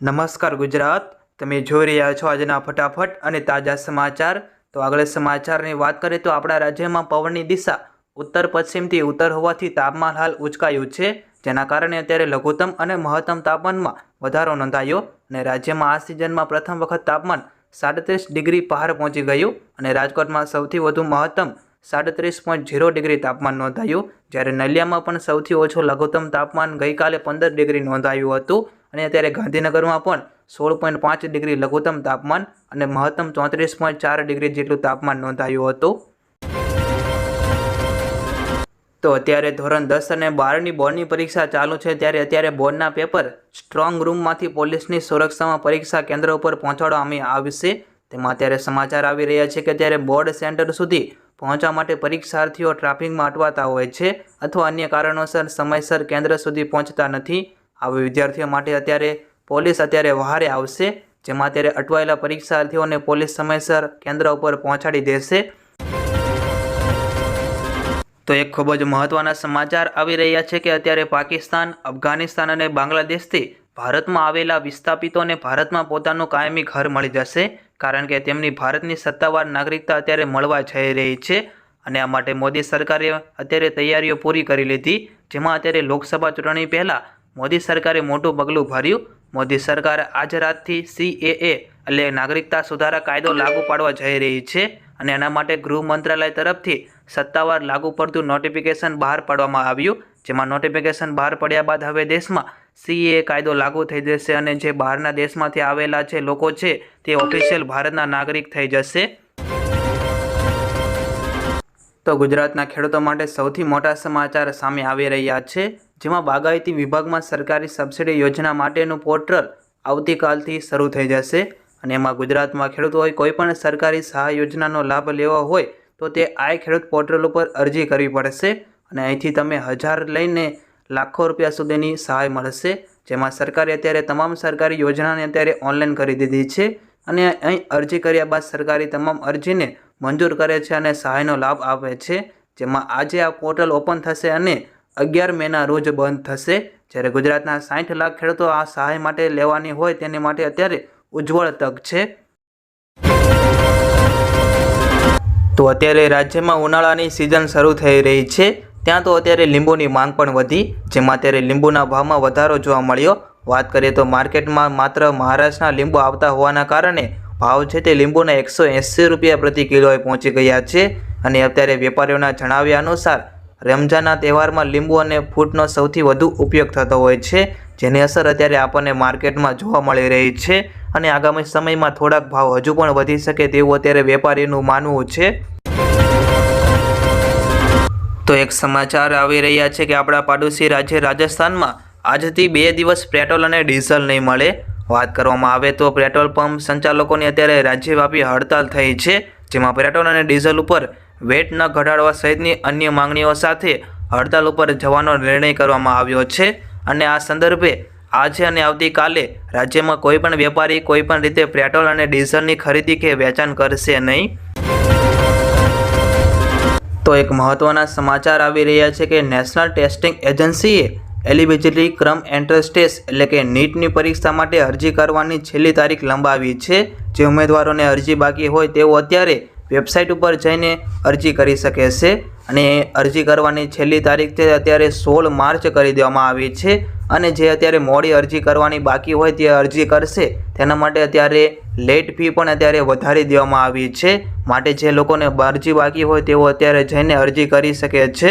નમસ્કાર ગુજરાત, તમે જોઈ રહ્યા છો આજના ફટાફટ અને તાજા સમાચાર. તો આગળ સમાચારની વાત કરીએ તો આપણા રાજ્યમાં પવનની દિશા ઉત્તર પશ્ચિમથી ઉત્તર હોવાથી તાપમાન હાલ ઉચકાયું છે, જેના કારણે અત્યારે લઘુત્તમ અને મહત્તમ તાપમાનમાં વધારો નોંધાયો અને રાજ્યમાં આ સિઝનમાં પ્રથમ વખત તાપમાન સાડત્રીસ ડિગ્રી પહાર પહોંચી ગયું અને રાજકોટમાં સૌથી વધુ મહત્તમ સાડત્રીસ પોઈન્ટ ઝીરો ડિગ્રી તાપમાન નોંધાયું. જ્યારે નલિયામાં પણ સૌથી ઓછું લઘુત્તમ તાપમાન ગઈકાલે પંદર ડિગ્રી નોંધાયું હતું અને અત્યારે ગાંધીનગરમાં પણ સોળ પોઈન્ટ પાંચ ડિગ્રી લઘુત્તમ તાપમાન અને મહત્તમ ચોત્રીસ પોઈન્ટ ચાર ડિગ્રી જેટલું તાપમાન નોંધાયું હતું. તો અત્યારે ધોરણ દસ અને બારની બોર્ડની પરીક્ષા ચાલુ છે. ત્યારે અત્યારે બોર્ડના પેપર સ્ટ્રોંગ રૂમમાંથી પોલીસની સુરક્ષામાં પરીક્ષા કેન્દ્ર ઉપર પહોંચાડવામાં આવશે તેમાં અત્યારે સમાચાર આવી રહ્યા છે કે અત્યારે બોર્ડ સેન્ટર સુધી પહોંચવા માટે પરીક્ષાર્થીઓ ટ્રાફિકમાં અટવાતા હોય છે અથવા અન્ય કારણોસર સમયસર કેન્દ્ર સુધી પહોંચતા નથી. આવા વિદ્યાર્થીઓ માટે અત્યારે પોલીસ અત્યારે વહારે આવશે, જેમાં અત્યારે અટવાયેલા પરીક્ષાર્થીઓને પોલીસ સમયસર કેન્દ્ર ઉપર પહોંચાડી દેશે. તો એક ખૂબ જ મહત્ત્વના સમાચાર આવી રહ્યા છે કે અત્યારે પાકિસ્તાન, અફઘાનિસ્તાન અને બાંગ્લાદેશથી ભારતમાં આવેલા વિસ્થાપિતોને ભારતમાં પોતાનું કાયમી ઘર મળી જશે. કારણ કે તેમની ભારતની સત્તાવાર નાગરિકતા અત્યારે મળવા જઈ રહી છે અને આ માટે મોદી સરકારે અત્યારે તૈયારીઓ પૂરી કરી લીધી. જેમાં અત્યારે લોકસભા ચૂંટણી પહેલાં મોદી સરકારે મોટું પગલું ભર્યું. મોદી સરકાર આજ રાતથી સીએએ એટલે નાગરિકતા સુધારા કાયદો લાગુ પાડવા જઈ રહી છે અને એના માટે ગૃહ મંત્રાલય તરફથી સત્તાવાર લાગુ પડતું નોટિફિકેશન બહાર પાડવામાં આવ્યું. જેમાં નોટિફિકેશન બહાર પડ્યા બાદ હવે દેશમાં સીએ કાયદો લાગુ થઈ જશે અને જે બહારના દેશમાંથી આવેલા છે લોકો છે, તે ઓફિશિયલ ભારતના નાગરિક થઈ જશે. તો ગુજરાતના ખેડૂતો માટે સૌથી મોટા સમાચાર સામે આવી રહ્યા છે. જેમાં બાગાયતી વિભાગમાં સરકારી સબસિડી યોજના માટેનું પોર્ટલ આવતીકાલથી શરૂ થઈ જશે. અને એમાં ગુજરાતમાં ખેડૂતોએ કોઈપણ સરકારી સહાય યોજનાનો લાભ લેવો હોય, તો તે આઈ ખેડૂત પોર્ટલ ઉપર અરજી કરવી પડશે. અને અહીંથી તમે હજાર લઈને લાખો રૂપિયા સુધીની સહાય મળશે. જેમાં સરકારે અત્યારે તમામ સરકારી યોજનાને અત્યારે ઓનલાઈન કરી દીધી છે અને અહીં અરજી કર્યા બાદ સરકારી તમામ અરજીને મંજૂર કરે છે અને સહાયનો લાભ આપે છે. જેમાં આજે આ પોર્ટલ ઓપન થશે અને અગિયાર મેના રોજ બંધ થશે. જ્યારે ગુજરાતના સાઠ લાખ ખેડૂતો આ સહાય માટે લેવાની હોય તેની માટે અત્યારે ઉજ્જવળ તક છે. તો અત્યારે રાજ્યમાં ઉનાળાની સિઝન શરૂ થઈ રહી છે. ત્યાં તો અત્યારે લીંબુની માંગ પણ વધી, જેમાં અત્યારે લીંબુના ભાવમાં વધારો જોવા મળ્યો. વાત કરીએ તો માર્કેટમાં માત્ર મહારાષ્ટ્રના લીંબુ આવતા હોવાના કારણે ભાવ છે તે લીંબુના એકસો એંસી રૂપિયા પ્રતિ કિલોએ પહોંચી ગયા છે. અને અત્યારે વેપારીઓના જણાવ્યા અનુસાર રમજાનના તહેવારમાં લીંબુ અને ફૂટનો સૌથી વધુ ઉપયોગ થતો હોય છે, જેની અસર અત્યારે આપણને માર્કેટમાં જોવા મળી રહી છે. અને આગામી સમયમાં થોડાક ભાવ હજુ પણ વધી શકે તેવું અત્યારે વેપારીનું માનવું છે. તો એક સમાચાર આવી રહ્યા છે કે આપણા પાડોશી રાજ્ય રાજસ્થાનમાં આજથી બે દિવસ પેટ્રોલ અને ડીઝલ નહીં મળે. વાત કરવામાં આવે તો પેટ્રોલ પંપ સંચાલકોની અત્યારે રાજ્યવ્યાપી હડતાલ થઈ છે, જેમાં પેટ્રોલ અને ડીઝલ ઉપર વેટ ન ઘટાડવા સહિતની અન્ય માંગણીઓ સાથે હડતાલ ઉપર જવાનો નિર્ણય કરવામાં આવ્યો છે. અને આ સંદર્ભે આજે અને આવતીકાલે રાજ્યમાં કોઈપણ વેપારી કોઈપણ રીતે પેટ્રોલ અને ડીઝલની ખરીદી કે વેચાણ કરશે નહીં. તો એક મહત્વના સમાચાર આવી રહ્યા છે કે નેશનલ ટેસ્ટિંગ એજન્સીએ એલિબિજિટી ક્રમ એન્ટ્રન્સ ટેસ્ટ એટલે કે નીટની પરીક્ષા માટે અરજી કરવાની છેલ્લી તારીખ લંબાવી છે. જે ઉમેદવારોને અરજી બાકી હોય તેઓ અત્યારે વેબસાઇટ ઉપર જઈને અરજી કરી શકે છે અને અરજી કરવાની છેલ્લી તારીખ તે અત્યારે સોળ માર્ચ કરી દેવામાં આવી છે અને જે અત્યારે મોડી અરજી કરવાની બાકી હોય તે અરજી કરશે. તેના માટે અત્યારે લેટ ફી પણ અત્યારે વધારી દેવામાં આવી છે. માટે જે લોકોને અરજી બાકી હોય તેઓ અત્યારે જઈને અરજી કરી શકે છે.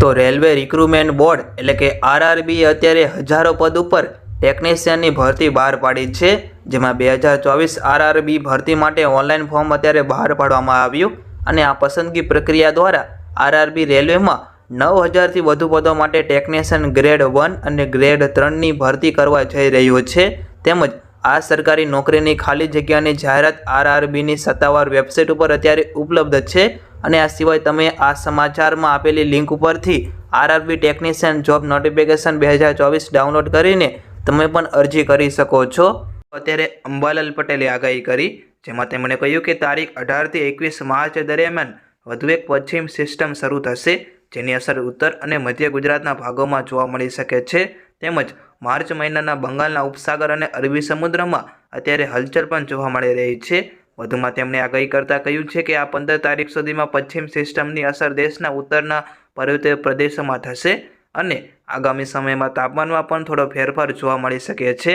તો રેલવે રિક્રુટમેન્ટ બોર્ડ એટલે કે આરઆરબીએ અત્યારે હજારો પદ ઉપર ટેકનિશિયનની ભરતી બહાર પાડી છે. જેમાં બે હજાર ચોવીસ આરઆરબી ભરતી માટે ઓનલાઈન ફોર્મ અત્યારે બહાર પાડવામાં આવ્યું. અને આ પસંદગી પ્રક્રિયા દ્વારા આરઆરબી રેલવેમાં નવ હજારથી વધુ પદો માટે ટેકનિશિયન ગ્રેડ વન અને ગ્રેડ ત્રણની ભરતી કરવા જઈ રહ્યું છે. તેમજ આ સરકારી નોકરીની ખાલી જગ્યાની જાહેરાત આરઆરબીની સત્તાવાર વેબસાઇટ ઉપર અત્યારે ઉપલબ્ધ છે અને આ સિવાય તમે આ સમાચારમાં આપેલી લિંક ઉપરથી આરઆરબી ટેકનિશિયન જોબ નોટિફિકેશન બે હજાર ચોવીસ ડાઉનલોડ કરીને તમે પણ અરજી કરી શકો છો. અત્યારે અંબાલાલ પટેલે આગાહી કરી, જેમાં તેમણે કહ્યું કે તારીખ અઢારથી એકવીસ માર્ચ દરમિયાન વધુ એક પશ્ચિમ સિસ્ટમ શરૂ થશે. જેની અસર ઉત્તર અને મધ્ય ગુજરાતના ભાગોમાં જોવા મળી શકે છે. તેમજ માર્ચ મહિનાના બંગાળના ઉપસાગર અને અરબી સમુદ્રમાં અત્યારે હલચલ પણ જોવા મળી રહી છે. વધુમાં તેમણે આગાહી કરતાં કહ્યું છે કે આ પંદર તારીખ સુધીમાં પશ્ચિમ સિસ્ટમની અસર દેશના ઉત્તરના પર્વતીય પ્રદેશોમાં થશે અને આગામી સમયમાં તાપમાનમાં પણ થોડો ફેરફાર જોવા મળી શકે છે.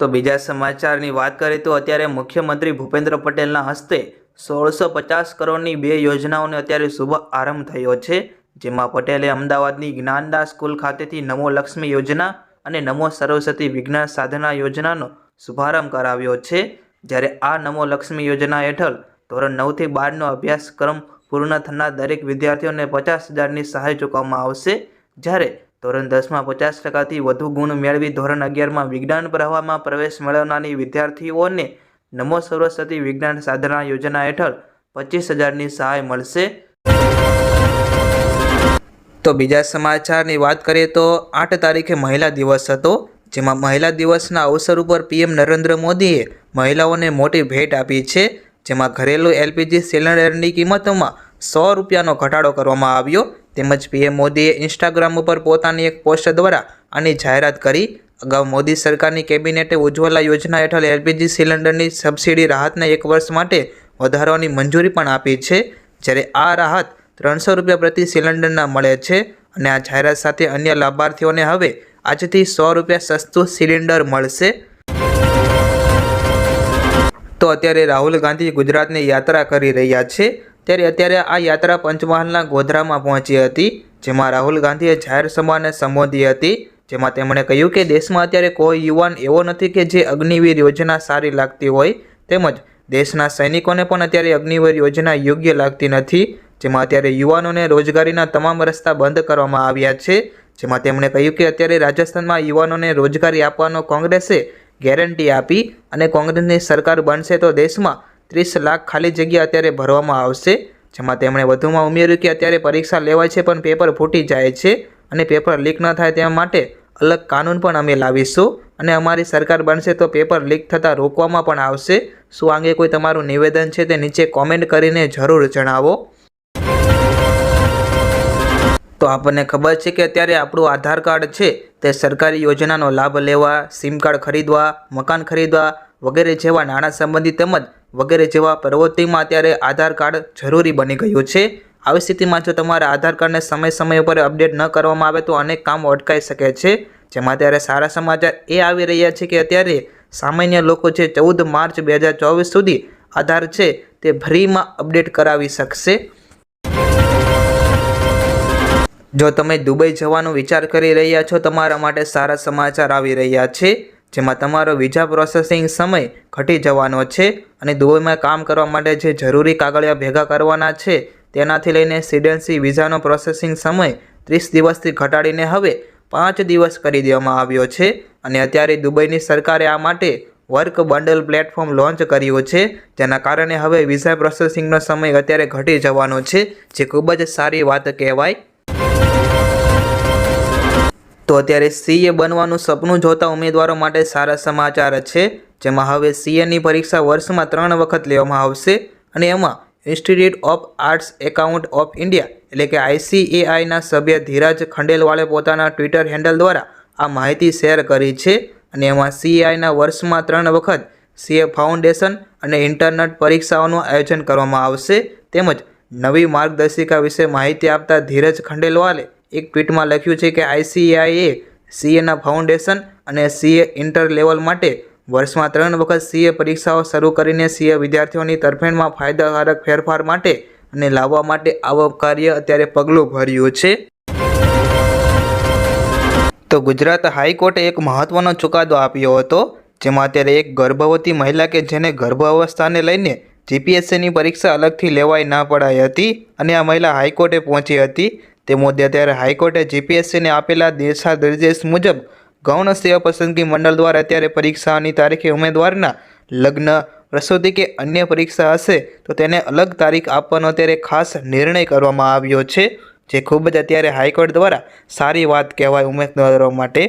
તો બીજા સમાચારની વાત કરીએ તો અત્યારે મુખ્યમંત્રી ભૂપેન્દ્ર પટેલના હસ્તે સોળસો પચાસ કરોડની બે યોજનાઓને અત્યારે શુભ આરંભ થયો છે, જેમાં પટેલે અમદાવાદની જ્ઞાનદાસ સ્કૂલ ખાતેથી નમો લક્ષ્મી યોજના અને નમો સરસ્વતી વિજ્ઞાન સાધના યોજનાનો શુભારંભ કરાવ્યો છે. જ્યારે આ નમો લક્ષ્મી યોજના હેઠળ ધોરણ નવથી બારનો અભ્યાસક્રમ પૂર્ણ થનાર દરેક વિદ્યાર્થીઓને પચાસ હજારની સહાય ચૂકવવામાં આવશે. જ્યારે ધોરણ દસમાં પચાસ ટકાથી વધુ ગુણ મેળવી ધોરણ અગિયારમાં વિજ્ઞાન પ્રવાહમાં પ્રવેશ મેળવનારી વિદ્યાર્થીઓને નમો સરસ્વતી વિજ્ઞાન સાધના યોજના હેઠળ પચીસ હજારની સહાય મળશે. તો બીજા સમાચારની વાત કરીએ તો આઠ તારીખે મહિલા દિવસ હતો, જેમાં મહિલા દિવસના અવસર ઉપર પીએમ નરેન્દ્ર મોદીએ મહિલાઓને મોટી ભેટ આપી છે, જેમાં ઘરેલું એલપીજી સિલિન્ડરની કિંમતોમાં સો રૂપિયાનો ઘટાડો કરવામાં આવ્યો. તેમજ પીએમ મોદીએ ઇન્સ્ટાગ્રામ ઉપર પોતાની એક પોસ્ટ દ્વારા આની જાહેરાત કરી અગાઉ મોદી સરકારની કેબિનેટે ઉજ્જવલા યોજના હેઠળ એલપીજી સિલિન્ડરની સબસિડી રાહતને એક વર્ષ માટે વધારવાની મંજૂરી પણ આપી છે. જ્યારે આ રાહત ત્રણસો રૂપિયા પ્રતિ સિલિન્ડરના મળે છે અને આ જાહેરાત સાથે અન્ય લાભાર્થીઓને હવે આજથી સો રૂપિયા સસ્તું સિલિન્ડર મળશે. તો અત્યારે રાહુલ ગાંધી ગુજરાતની યાત્રા કરી રહ્યા છે. ત્યારે અત્યારે આ યાત્રા પંચમહાલના ગોધરામાં પહોંચી હતી, જેમાં રાહુલ ગાંધીએ જાહેર સભાને સંબોધી હતી. જેમાં તેમણે કહ્યું કે દેશમાં અત્યારે કોઈ યુવાન એવો નથી કે જે અગ્નિવીર યોજના સારી લાગતી હોય. તેમજ દેશના સૈનિકોને પણ અત્યારે અગ્નિવીર યોજના યોગ્ય લાગતી નથી. જેમાં અત્યારે યુવાનોને રોજગારીના તમામ રસ્તા બંધ કરવામાં આવ્યા છે. જેમાં તેમણે કહ્યું કે અત્યારે રાજસ્થાનમાં યુવાનોને રોજગારી આપવાનો કોંગ્રેસે ગેરંટી આપી અને કોંગ્રેસની સરકાર બનશે તો દેશમાં ત્રીસ લાખ ખાલી જગ્યા અત્યારે ભરવામાં આવશે. જેમાં તેમણે વધુમાં ઉમેર્યું કે અત્યારે પરીક્ષા લેવાય છે પણ પેપર ફૂટી જાય છે. અને પેપર લીક ન થાય તે માટે અલગ કાનૂન પણ અમે લાવીશું. અને અમારી સરકાર બનશે તો પેપર લીક થતાં રોકવામાં પણ આવશે. શું આંગે કોઈ તમારું નિવેદન છે તે નીચે કોમેન્ટ કરીને જરૂર જણાવો. તો આપણને ખબર છે કે અત્યારે આપણું આધાર કાર્ડ છે તે સરકારી યોજનાનો લાભ લેવા સિમ કાર્ડ ખરીદવા, મકાન ખરીદવા વગેરે જેવા નાણાં સંબંધી તેમજ વગેરે જેવા પ્રવૃત્તિમાં અત્યારે આધાર કાર્ડ જરૂરી બની ગયું છે. આવી સ્થિતિમાં જો તમારા આધાર કાર્ડને સમય સમય પર અપડેટ ન કરવામાં આવે તો અનેક કામ અટકાઈ શકે છે. જેમાં ત્યારે સારા સમાચાર એ આવી રહ્યા છે કે અત્યારે સામાન્ય લોકો જે ચૌદ માર્ચ બે હજાર ચોવીસ સુધી આધાર છે તે ફ્રીમાં અપડેટ કરાવી શકશે. જો તમે દુબઈ જવાનો વિચાર કરી રહ્યા છો, તમારા માટે સારા સમાચાર આવી રહ્યા છે. જેમાં તમારો વિઝા પ્રોસેસિંગ સમય ઘટી જવાનો છે અને દુબઈમાં કામ કરવા માટે જે જરૂરી કાગળિયા ભેગા કરવાના છે તેનાથી લઈને સિડન્સી વિઝાનો પ્રોસેસિંગ સમય ત્રીસ દિવસથી ઘટાડીને હવે પાંચ દિવસ કરી દેવામાં આવ્યો છે અને અત્યારે દુબઈની સરકારે આ માટે વર્ક બંડલ પ્લેટફોર્મ લોન્ચ કર્યું છે, જેના કારણે હવે વિઝા પ્રોસેસિંગનો સમય અત્યારે ઘટી જવાનો છે, જે ખૂબ જ સારી વાત કહેવાય. તો અત્યારે સીએ બનવાનું સપનું જોતા ઉમેદવારો માટે સારા સમાચાર છે, જેમાં હવે સીએની પરીક્ષા વર્ષમાં ત્રણ વખત લેવામાં આવશે અને એમાં institute of arts account of India, એટલે કે આઈસીએઆઈના સભ્ય ધીરજ ખંડેલવાલે પોતાના ટ્વિટર હેન્ડલ દ્વારા આ માહિતી શેર કરી છે અને એમાં સીએઆઈના વર્ષમાં ત્રણ વખત સીએ ફાઉન્ડેશન અને ઇન્ટરનેટ પરીક્ષાઓનું આયોજન કરવામાં આવશે. તેમજ નવી માર્ગદર્શિકા વિશે માહિતી આપતા ધીરજ ખંડેલવાલે એક ટ્વીટમાં લખ્યું છે કે આઈસીએઆઈએ સીએના ફાઉન્ડેશન અને સીએ ઇન્ટર લેવલ માટે વર્ષમાં ત્રણ વખત સીએ પરીક્ષાઓ શરૂ કરીને સીએ વિદ્યાર્થીઓની તરફેણમાં ફાયદાકારક ફેરફાર માટે અને લાવવા માટે આવા કાર્ય અત્યારે પગલું ભર્યું છે. તો ગુજરાત હાઈકોર્ટે એક મહત્વનો ચુકાદો આપ્યો હતો, જેમાં અત્યારે એક ગર્ભવતી મહિલા કે જેને ગર્ભ અવસ્થાને લઈને જીપીએસસીની પરીક્ષા અલગથી લેવાઈ ના પડાઈ હતી અને આ મહિલા હાઈકોર્ટે પહોંચી હતી. તે મુદ્દે અત્યારે હાઈકોર્ટે જીપીએસસીને આપેલા દિશા નિર્દેશ મુજબ ગૌણ સેવા પસંદગી મંડળ દ્વારા અત્યારે પરીક્ષાની તારીખે ઉમેદવારના લગ્ન પ્રસૂતિ કે અન્ય પરીક્ષા હશે તો તેને અલગ તારીખ આપવાનો અત્યારે ખાસ નિર્ણય કરવામાં આવ્યો છે, જે ખૂબ જ અત્યારે હાઈકોર્ટ દ્વારા સારી વાત કહેવાય ઉમેદવારો માટે.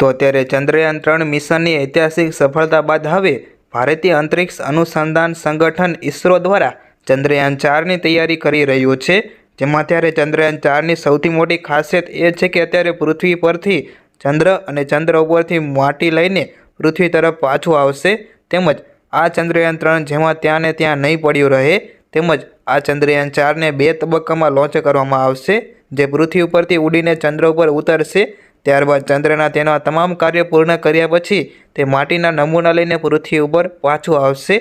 તો અત્યારે ચંદ્રયાન ત્રણ મિશનની ઐતિહાસિક સફળતા બાદ હવે ભારતીય અંતરિક્ષ અનુસંધાન સંગઠન ઇસરો દ્વારા ચંદ્રયાન ચારની તૈયારી કરી રહ્યું છે. જેમાં અત્યારે ચંદ્રયાન ચારની સૌથી મોટી ખાસિયત એ છે કે અત્યારે પૃથ્વી પરથી ચંદ્ર અને ચંદ્ર ઉપરથી માટી લઈને પૃથ્વી તરફ પાછું આવશે. તેમજ આ ચંદ્રયાન ત્રણ જેમાં ત્યાં ને ત્યાં નહીં પડ્યું રહે, તેમજ આ ચંદ્રયાન ચારને બે તબક્કામાં લોન્ચ કરવામાં આવશે, જે પૃથ્વી ઉપરથી ઉડીને ચંદ્ર ઉપર ઉતરશે. ત્યારબાદ ચંદ્રના તેના તમામ કાર્ય પૂર્ણ કર્યા પછી તે માટીના નમૂના લઈને પૃથ્વી ઉપર પાછું આવશે.